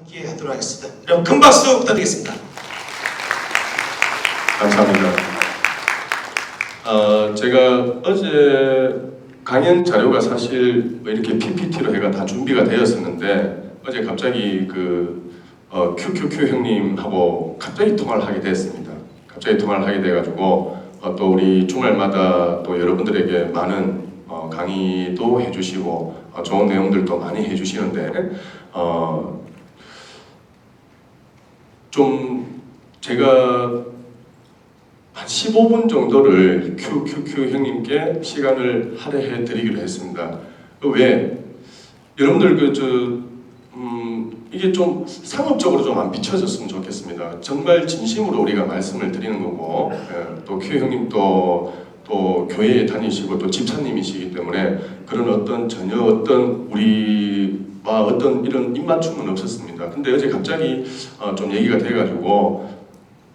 함께 하도록 하겠습니다. 여러분 큰 박수 부탁드리겠습니다. 감사합니다. 어, 제가 어제 강연 자료가 사실 뭐 이렇게 PPT로 해가 다 준비가 되었었는데 어제 갑자기 그 어, QQQ 형님하고 갑자기 통화를 하게 됐습니다. 갑자기 통화를 하게 돼가지고 어, 또 우리 주말마다 또 여러분들에게 많은 어, 강의도 해주시고 어, 좋은 내용들도 많이 해주시는데 어, 좀 제가 한 15분 정도를 QQQ 형님께 시간을 할애해 드리기로 했습니다. 그 왜? 여러분들 그저 음, 이게 좀 상업적으로 좀 안 비춰졌으면 좋겠습니다. 정말 진심으로 우리가 말씀을 드리는 거고 예, 또 Q 형님도 또 교회에 다니시고 또 집사님이시기 때문에 그런 어떤 전혀 어떤 우리 와 어떤 이런 입맞춤은 없었습니다. 근데 어제 갑자기 어, 좀 얘기가 돼가지고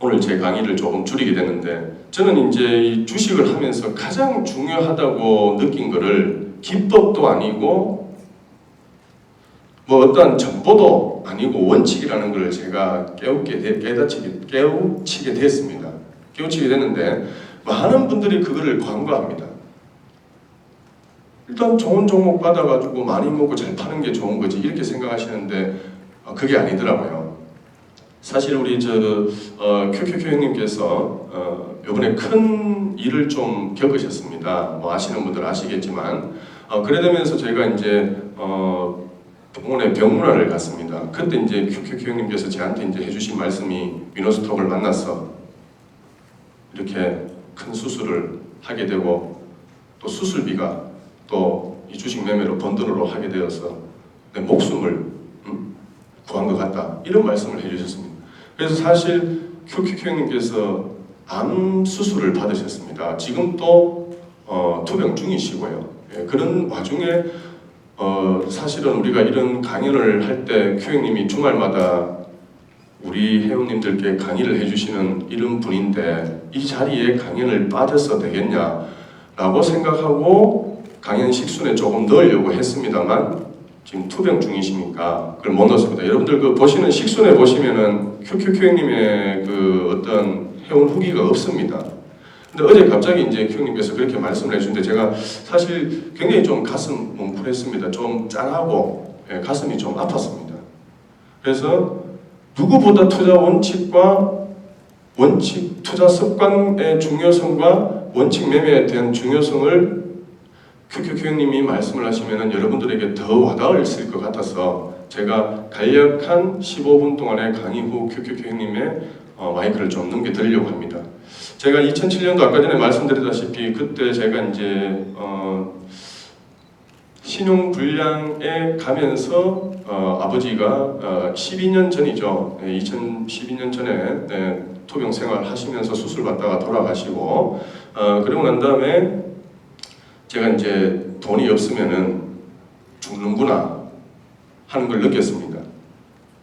오늘 제 강의를 조금 줄이게 됐는데 저는 이제 이 주식을 하면서 가장 중요하다고 느낀 거를 기법도 아니고 뭐 어떠한 정보도 아니고 원칙이라는 걸 제가 깨우게 되, 깨닫히게 깨우치게 됐습니다. 깨우치게 됐는데 많은 분들이 그거를 광고합니다. 일단 좋은 종목 받아가지고 많이 먹고 잘 파는 게 좋은 거지 이렇게 생각하시는데 어, 그게 아니더라고요. 사실 우리 저 어, QQQ 형님께서 어, 이번에 큰 일을 좀 겪으셨습니다. 뭐 아시는 분들 아시겠지만 어, 그래 되면서 저희가 이제 어, 병원에 병문안을 갔습니다. 그때 이제 QQQ 형님께서 저한테 이제 해주신 말씀이 위너스톡을 만나서 이렇게 큰 수술을 하게 되고 또 수술비가 또 이 주식 매매로 번 돈으로 하게 되어서 내 목숨을 음, 구한 것 같다 이런 말씀을 해주셨습니다. 그래서 사실 QQQ 형님께서 암 수술을 받으셨습니다. 지금 또 어, 투병 중이시고요. 예, 그런 와중에 어, 사실은 우리가 이런 강연을 할때 Q 형님이 주말마다 우리 회원님들께 강의를 해주시는 이런 분인데 이 자리에 강연을 빠져서 되겠냐라고 생각하고 강연 식순에 조금 넣으려고 했습니다만 지금 투병 중이시니까 그걸 못 넣었습니다. 여러분들 그 보시는 식순에 보시면은 QQQ 형님의 그 어떤 회원 후기가 없습니다. 근데 어제 갑자기 이제 큐님께서 그렇게 말씀을 해주는데 제가 사실 굉장히 좀 가슴 뭉클했습니다. 좀 짠하고 예, 가슴이 좀 아팠습니다. 그래서 누구보다 투자 원칙과 원칙 투자 습관의 중요성과 원칙 매매에 대한 중요성을 큐큐큐님이 말씀을 하시면은 여러분들에게 더 와닿을 것 같아서 제가 간략한 15분 동안의 강의 후 큐큐큐님의 어, 마이크를 좀 넘겨드리려고 합니다. 제가 2007년도 아까 전에 말씀드렸다시피 그때 제가 이제 어, 신용 불량에 가면서 어, 아버지가 어, 12년 전이죠. 네, 2012년 전에 네, 토병 생활 하시면서 수술 받다가 돌아가시고 어, 그러고 난 다음에 제가 이제 돈이 없으면은 죽는구나 하는 걸 느꼈습니다.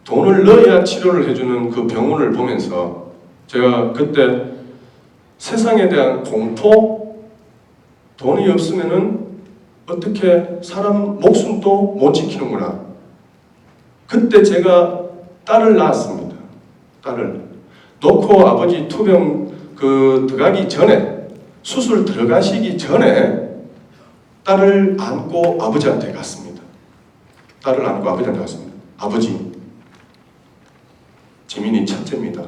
돈을 넣어야 치료를 해주는 그 병원을 보면서 제가 그때 세상에 대한 공포, 돈이 없으면은 어떻게 사람 목숨도 못 지키는구나. 그때 제가 딸을 낳았습니다. 딸을 놓고 아버지 투병 그 들어가기 전에 수술 들어가시기 전에 딸을 안고 아버지한테 갔습니다. 딸을 안고 아버지한테 갔습니다. 아버지, 지민이 첫째입니다.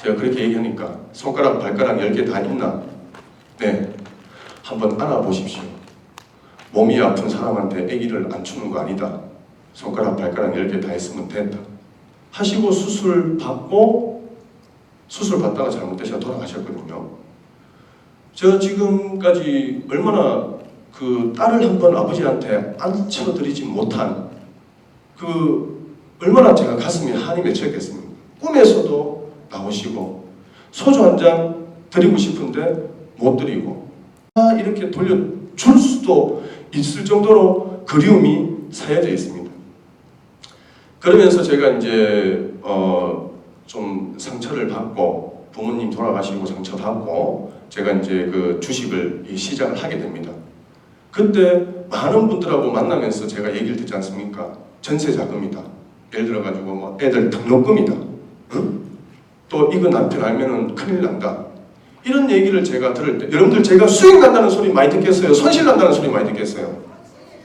제가 그렇게 얘기하니까 손가락, 발가락 10개 다 있나? 네. 한번 알아보십시오. 몸이 아픈 사람한테 아기를 안 주는 거 아니다. 손가락, 발가락 10개 다 있으면 된다. 하시고 수술 받고 수술 받다가 잘못되셔 돌아가셨거든요. 저 지금까지 얼마나 그 딸을 한 번 아버지한테 앉혀드리지 못한 그 얼마나 제가 가슴이 한이 맺혔겠습니까? 꿈에서도 나오시고 소주 한 잔 드리고 싶은데 못 드리고 아, 이렇게 돌려줄 수도 있을 정도로 그리움이 사여져 있습니다. 그러면서 제가 이제 어, 좀 상처를 받고 부모님 돌아가시고 상처 받고 제가 이제 그 주식을 시작을 하게 됩니다. 그때 많은 분들하고 만나면서 제가 얘기를 듣지 않습니까? 전세 자금이다. 예를 들어 가지고 뭐 애들 등록금이다. 응? 또 이거 남편 알면은 큰일 난다. 이런 얘기를 제가 들을 때 여러분들 제가 수익 난다는 소리 많이 듣겠어요? 손실 난다는 소리 많이 듣겠어요?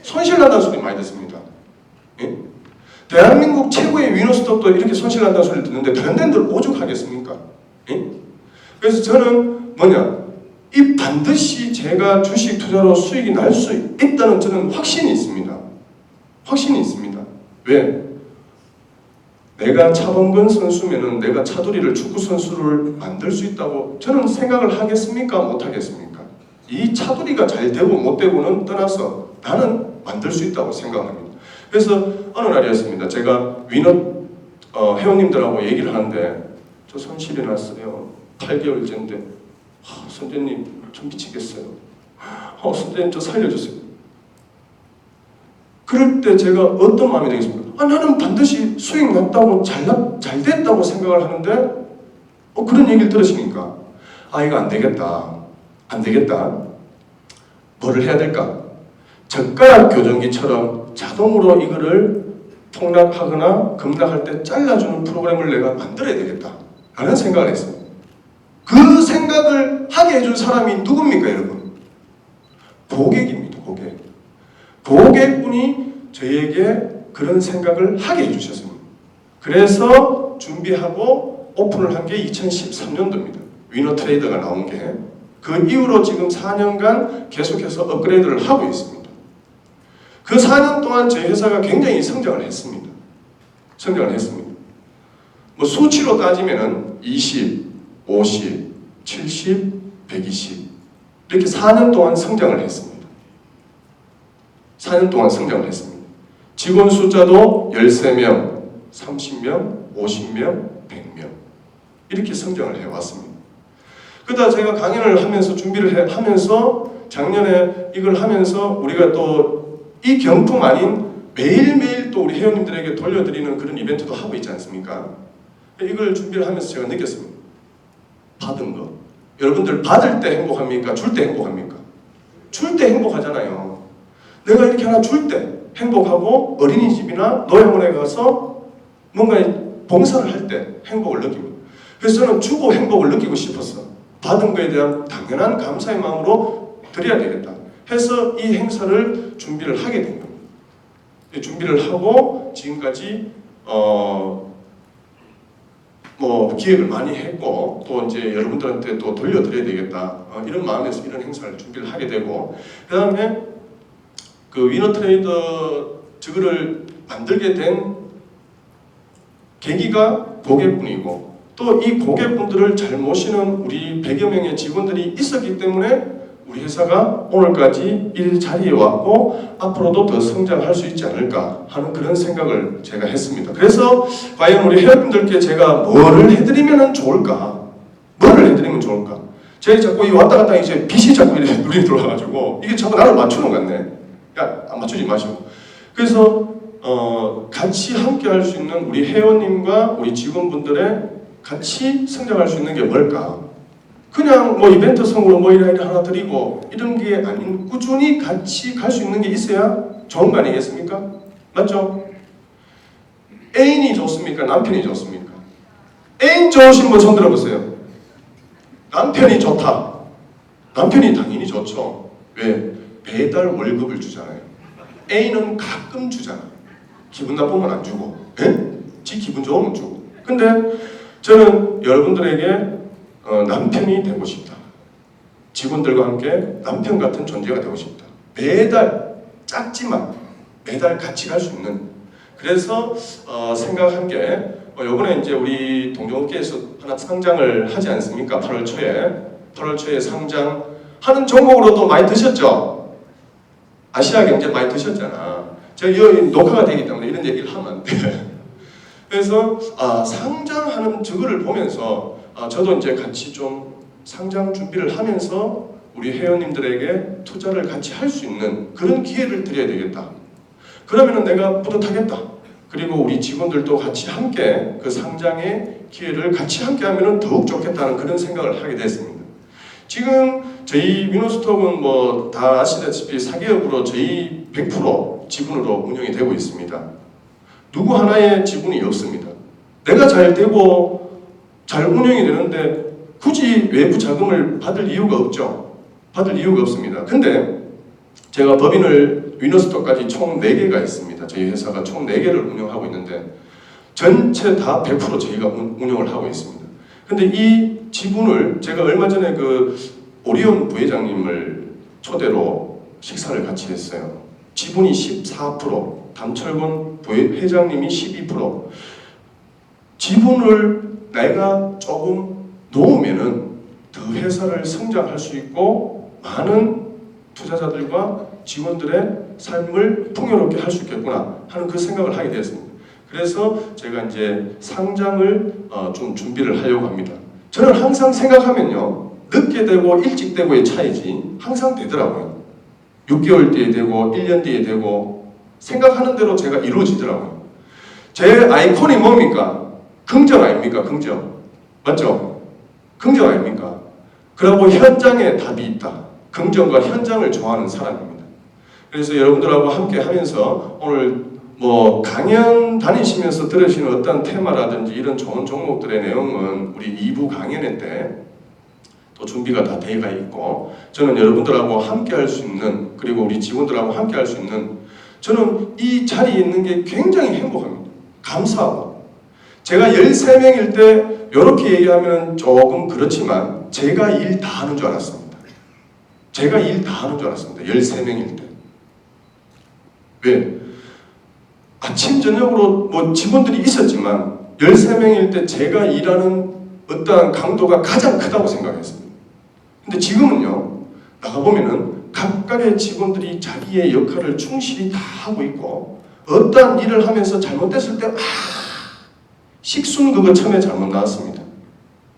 손실 난다는 소리 많이 듣습니다. 예? 대한민국 최고의 위너스톱도 이렇게 손실 난다는 소리를 듣는데 다른 데들 오죽하겠습니까? 예? 그래서 저는 뭐냐 이 반드시 제가 주식 투자로 수익이 날 수 있다는 저는 확신이 있습니다. 확신이 있습니다. 왜? 내가 차범근 선수면은 내가 차두리를 축구 선수를 만들 수 있다고 저는 생각을 하겠습니까? 못 하겠습니까? 이 차두리가 잘 되고 못 되고는 떠나서 나는 만들 수 있다고 생각합니다. 그래서 어느 날이었습니다. 제가 위너 어, 회원님들하고 얘기를 하는데 저 손실이 났어요. 8개월째인데 아, 선생님 좀 미치겠어요. 어, 선생님 저 살려주세요. 그럴 때 제가 어떤 마음이 되겠습니까? 아, 나는 반드시 수익 났다고 잘, 났- 잘 됐다고 생각을 하는데 어, 그런 얘기를 들으시니까 아 이거 안 되겠다 안 되겠다 뭐를 해야 될까? 젓가락 교정기처럼 자동으로 이거를 폭락하거나 급락할 때 잘라주는 프로그램을 내가 만들어야 되겠다 라는 생각을 했습니다 그 생각을 하게 해준 사람이 누굽니까 여러분? 고객입니다 고객 고객분이 저에게 그런 생각을 하게 해주셨습니다. 그래서 준비하고 오픈을 한 게 2013년도입니다. 위너 트레이더가 나온 게 그 이후로 지금 4년간 계속해서 업그레이드를 하고 있습니다. 그 4년 동안 제 회사가 굉장히 성장을 했습니다. 성장을 했습니다. 뭐 수치로 따지면은 20, 50, 70, 120 이렇게 4년 동안 성장을 했습니다. 4년 동안 성장을 했습니다. 직원 숫자도 13명, 30명, 50명, 100명 이렇게 성장을 해왔습니다. 그러다 제가 강연을 하면서 준비를 해, 하면서 작년에 이걸 하면서 우리가 또 이 경품 아닌 매일매일 또 우리 회원님들에게 돌려드리는 그런 이벤트도 하고 있지 않습니까? 이걸 준비를 하면서 제가 느꼈습니다. 받은 거. 여러분들 받을 때 행복합니까? 줄 때 행복합니까? 줄 때 행복하잖아요. 내가 이렇게 하나 줄 때 행복하고 어린이집이나 노예원에 가서 뭔가 봉사를 할 때 행복을 느낍니다. 그래서 저는 주고 행복을 느끼고 싶었어. 받은 거에 대한 당연한 감사의 마음으로 드려야 되겠다. 해서 이 행사를 준비를 하게 된 겁니다. 이 준비를 하고 지금까지 어, 뭐 기획을 많이 했고 또 이제 여러분들한테 또 돌려드려야 되겠다. 어, 이런 마음에서 이런 행사를 준비를 하게 되고 그 다음에 그 위너 트레이더 저거를 만들게 된 계기가 고객분이고 또 이 고객분들을 잘 모시는 우리 100여 명의 직원들이 있었기 때문에 우리 회사가 오늘까지 이 자리에 왔고 앞으로도 더 성장할 수 있지 않을까 하는 그런 생각을 제가 했습니다. 그래서 과연 우리 회원님들께 제가 뭐를 해드리면 좋을까? 뭐를 해드리면 좋을까? 제가 자꾸 이 왔다 갔다 이제 빛이 자꾸 이렇게 눈이 들어와가지고 이게 자꾸 나를 맞추는 것 같네. 야, 안 맞추지 마시고. 그래서 어, 같이 함께 할 수 있는 우리 회원님과 우리 직원분들의 같이 성장할 수 있는 게 뭘까? 그냥 뭐 이벤트 성으로 뭐 이래 이래 하나 드리고 이런 게 아닌 꾸준히 같이 갈 수 있는 게 있어야 좋은 거 아니겠습니까? 맞죠? 애인이 좋습니까? 남편이 좋습니까? 애인 좋으신 분 손 들어보세요. 남편이 좋다. 남편이 당연히 좋죠. 왜? 배달 월급을 주잖아요. A는 가끔 주잖아. 기분 나쁘면 안 주고, 예? 지 기분 좋으면 주고. 근데 저는 여러분들에게 어, 남편이 되고 싶다. 직원들과 함께 남편 같은 존재가 되고 싶다. 매달 작지만 매달 같이 갈 수 있는. 그래서 어, 생각한 게 어, 이번에 이제 우리 동종업계에서 하나 상장을 하지 않습니까? 8월 초에 8월 초에 상장 하는 종목으로도 많이 드셨죠? 아시아 경제 많이 드셨잖아. 제가 이 녹화가 되기 때문에 이런 얘기를 하면 안 돼. 그래서 아, 상장하는 저거를 보면서 아, 저도 이제 같이 좀 상장 준비를 하면서 우리 회원님들에게 투자를 같이 할 수 있는 그런 기회를 드려야 되겠다. 그러면은 내가 뿌듯하겠다. 그리고 우리 직원들도 같이 함께 그 상장의 기회를 같이 함께 하면은 더욱 좋겠다는 그런 생각을 하게 됐습니다. 지금 저희 위노스톡은 뭐 다 아시다시피 사기업으로 저희 100% 지분으로 운영이 되고 있습니다. 누구 하나의 지분이 없습니다. 내가 잘 되고 잘 운영이 되는데 굳이 외부 자금을 받을 이유가 없죠. 받을 이유가 없습니다. 근데 제가 법인을 위너스토까지 총 4개가 있습니다. 저희 회사가 총 4개를 운영하고 있는데 전체 다 100% 저희가 운- 운영을 하고 있습니다. 근데 이 지분을 제가 얼마 전에 그 오리온 부회장님을 초대로 식사를 같이 했어요. 지분이 14%, 담철곤 부회장님이 12%. 지분을 내가 조금 놓으면은 더 회사를 성장할 수 있고 많은 투자자들과 직원들의 삶을 풍요롭게 할 수 있겠구나 하는 그 생각을 하게 되었습니다. 그래서 제가 이제 상장을 어, 좀 준비를 하려고 합니다. 저는 항상 생각하면요. 늦게 되고 일찍 되고의 차이지 항상 되더라고요. 6개월 뒤에 되고 1년 뒤에 되고 생각하는 대로 제가 이루어지더라고요. 제 아이콘이 뭡니까? 긍정 아닙니까? 긍정. 맞죠? 긍정 아닙니까? 그리고 현장에 답이 있다. 긍정과 현장을 좋아하는 사람입니다. 그래서 여러분들하고 함께 하면서 오늘 뭐 강연 다니시면서 들으시는 어떤 테마라든지 이런 좋은 종목들의 내용은 우리 2부 강연회 때 또 준비가 다 되어 있고 저는 여러분들하고 함께 할 수 있는 그리고 우리 직원들하고 함께 할 수 있는 저는 이 자리에 있는 게 굉장히 행복합니다. 감사하고 제가 13명일 때 이렇게 얘기하면 조금 그렇지만 제가 일 다 하는 줄 알았습니다. 제가 일 다 하는 줄 알았습니다. 13명일 때. 왜? 아침 저녁으로 뭐 직원들이 있었지만 13명일 때 제가 일하는 어떠한 강도가 가장 크다고 생각했습니다. 근데 지금은요. 나가보면은 각각의 직원들이 자기의 역할을 충실히 다 하고 있고 어떠한 일을 하면서 잘못됐을 때 아, 식순 그거 처음에 잘못 나왔습니다.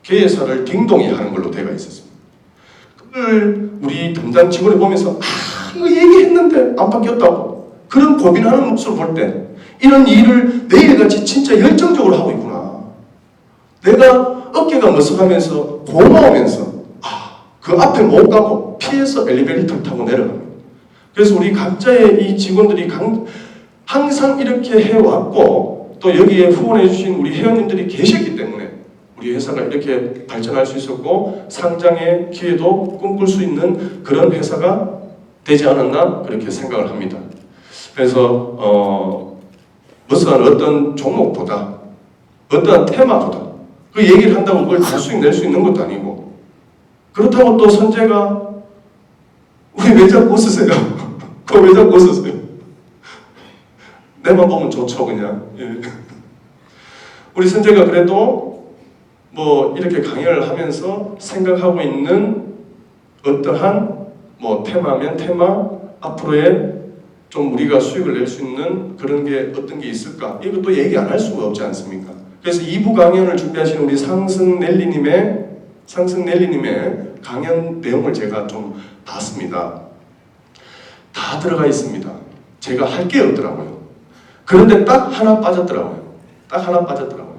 계획사를 딩동이 하는 걸로 되어 있었습니다. 그걸 우리 담당 직원이 보면서 아 이거 얘기했는데 안 바뀌었다고 그런 고민하는 모습을 볼 때 이런 일을 내일같이 진짜 열정적으로 하고 있구나. 내가 어깨가 머쓱하면서 고마우면서 아, 그 앞에 못 가고 피해서 엘리베이터를 타고 내려갑니다. 그래서 우리 각자의 이 직원들이 강, 항상 이렇게 해왔고 또 여기에 후원해 주신 우리 회원님들이 계셨기 때문에 우리 회사가 이렇게 발전할 수 있었고 상장의 기회도 꿈꿀 수 있는 그런 회사가 되지 않았나 그렇게 생각을 합니다. 그래서 어, 무슨 어떤 종목보다 어떠한 테마보다 그 얘기를 한다고 그걸 다 수익 낼 수 있는 것도 아니고 그렇다고 또 선재가 우리 왜 자꾸 웃으세요? 그거 왜 자꾸 웃으세요? 내만 보면 좋죠 그냥 예. 우리 선재가 그래도 뭐 이렇게 강연을 하면서 생각하고 있는 어떠한 뭐 테마면 테마 앞으로의 좀 우리가 수익을 낼 수 있는 그런 게 어떤 게 있을까 이것도 얘기 안 할 수가 없지 않습니까? 그래서 2부 강연을 준비하신 우리 상승 넬리님의 상승 넬리님의 강연 내용을 제가 좀 봤습니다. 다 들어가 있습니다. 제가 할 게 없더라고요. 그런데 딱 하나 빠졌더라고요. 딱 하나 빠졌더라고요.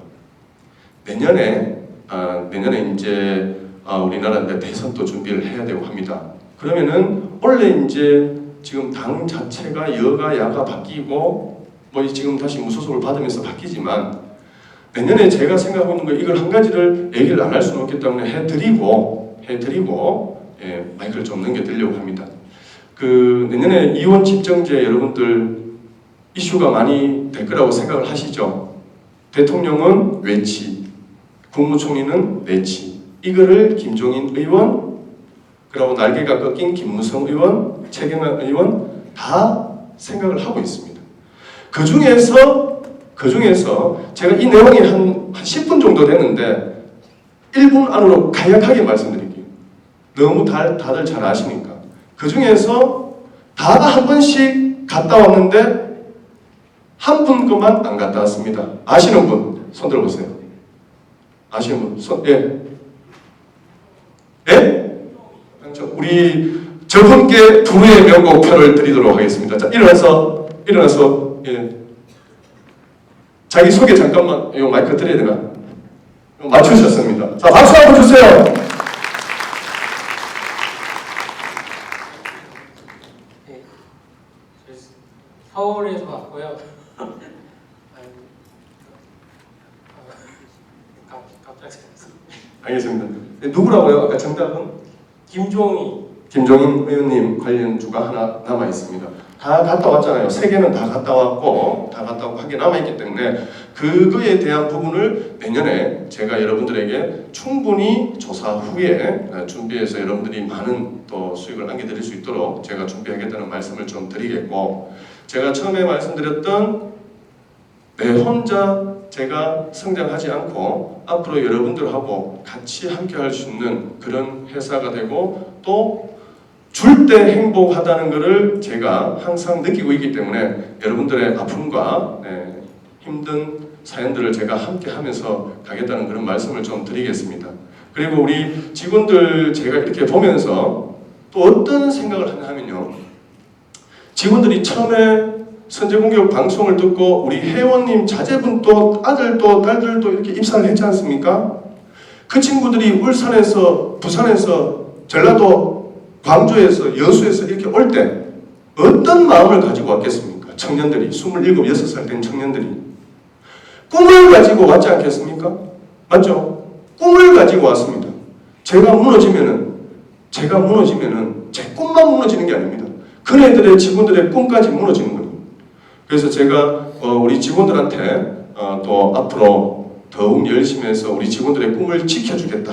내년에 아, 내년에 이제 아, 우리나라 이제 대선도 준비를 해야 되고 합니다. 그러면은 원래 이제 지금 당 자체가 여가 야가 바뀌고 뭐 지금 다시 무소속을 받으면서 바뀌지만 내년에 제가 생각하고 있는 거 이걸 한 가지를 얘기를 안 할 수는 없기 때문에 해드리고 해드리고 예, 마이크를 좀 넘겨드리려고 합니다. 그 내년에 이혼 집정제 여러분들 이슈가 많이 될 거라고 생각을 하시죠. 대통령은 외치, 국무총리는 내치. 이거를 김종인 의원, 그리고 날개가 꺾인 김무성 의원, 최경환 의원 다 생각을 하고 있습니다. 그 중에서 그 중에서 제가 이 내용이 한, 한 10분 정도 됐는데 1분 안으로 간략하게 말씀드릴게요. 너무 다, 다들 잘 아시니까. 그 중에서 다 한 번씩 갔다 왔는데 한분 것만 안 갔다 왔습니다. 아시는 분 손 들어보세요. 아시는 분 손, 예. 예? 저, 우리 저분께 두루의 명곡표를 드리도록 하겠습니다. 자, 일어나서, 일어나서, 예. 자기 소개 잠깐만, 이거 마이크 드려야 되나? 맞추셨습니다. 자, 박수 한번 주세요. 네. 서울에서 왔고요. 아이고, 갑자기 생각났어요. 알겠습니다. 네, 누구라고요? 아까 정답은 김종희 김종인 의원님 관련 주가 하나 남아 있습니다. 다 갔다 왔잖아요. 세 개는 다 갔다 왔고 다 갔다 왔고 한 개 남아 있기 때문에 그거에 대한 부분을 내년에 제가 여러분들에게 충분히 조사 후에 어, 준비해서 여러분들이 많은 또 수익을 안겨드릴 수 있도록 제가 준비하겠다는 말씀을 좀 드리겠고 제가 처음에 말씀드렸던 내 혼자 제가 성장하지 않고 앞으로 여러분들하고 같이 함께 할 수 있는 그런 회사가 되고 또 줄 때 행복하다는 것을 제가 항상 느끼고 있기 때문에 여러분들의 아픔과 네, 힘든 사연들을 제가 함께 하면서 가겠다는 그런 말씀을 좀 드리겠습니다. 그리고 우리 직원들 제가 이렇게 보면서 또 어떤 생각을 하냐 하면요. 직원들이 처음에 선제공격 방송을 듣고 우리 회원님 자제분도 아들도 딸들도 이렇게 입사를 했지 않습니까? 그 친구들이 울산에서 부산에서 전라도 광주에서 여수에서 이렇게 올 때 어떤 마음을 가지고 왔겠습니까? 청년들이 27, 6살 된 청년들이 꿈을 가지고 왔지 않겠습니까? 맞죠? 꿈을 가지고 왔습니다. 제가 무너지면은 제가 무너지면은 제 꿈만 무너지는 게 아닙니다. 그네들의 직원들의 꿈까지 무너지는 거예요. 그래서 제가 어, 우리 직원들한테 어, 또 앞으로 더욱 열심히 해서 우리 직원들의 꿈을 지켜주겠다.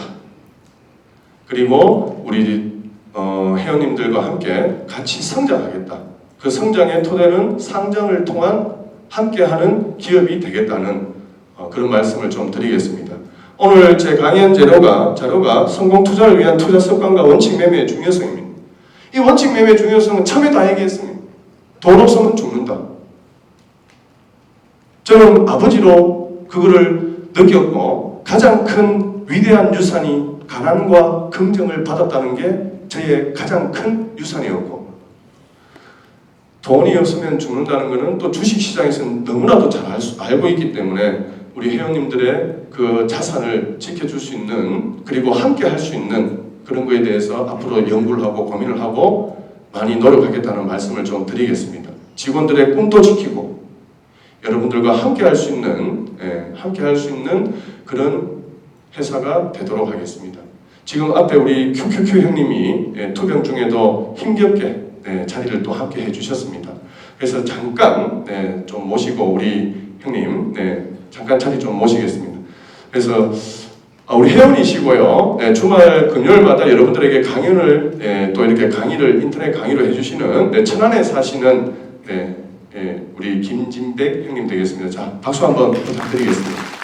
그리고 우리 어, 회원님들과 함께 같이 성장하겠다. 그 성장의 토대는 상장을 통한 함께하는 기업이 되겠다는 어, 그런 말씀을 좀 드리겠습니다. 오늘 제 강연 자료가 자료가 성공 투자를 위한 투자 습관과 원칙 매매의 중요성입니다. 이 원칙 매매의 중요성은 처음에 다 얘기했습니다. 돈 없으면 죽는다. 저는 아버지로 그거를 느꼈고 가장 큰 위대한 유산이 가난과 긍정을 받았다는 게 저의 가장 큰 유산이었고 돈이 없으면 죽는다는 것은 또 주식시장에서는 너무나도 잘 알고 있기 때문에 우리 회원님들의 그 자산을 지켜줄 수 있는 그리고 함께 할 수 있는 그런 거에 대해서 앞으로 연구를 하고 고민을 하고 많이 노력하겠다는 말씀을 좀 드리겠습니다. 직원들의 꿈도 지키고 여러분들과 함께 할 수 있는 예, 함께 할 수 있는 그런 회사가 되도록 하겠습니다. 지금 앞에 우리 QQQ 형님이 예, 투병 중에도 힘겹게 네, 자리를 또 함께 해주셨습니다. 그래서 잠깐 네, 좀 모시고 우리 형님 네, 잠깐 자리 좀 모시겠습니다. 그래서 아, 우리 회원이시고요. 네, 주말 금요일마다 여러분들에게 강연을 네, 또 이렇게 강의를 인터넷 강의로 해주시는 네, 천안에 사시는 네, 예, 우리 김진백 형님 되겠습니다. 자, 박수 한번 부탁드리겠습니다.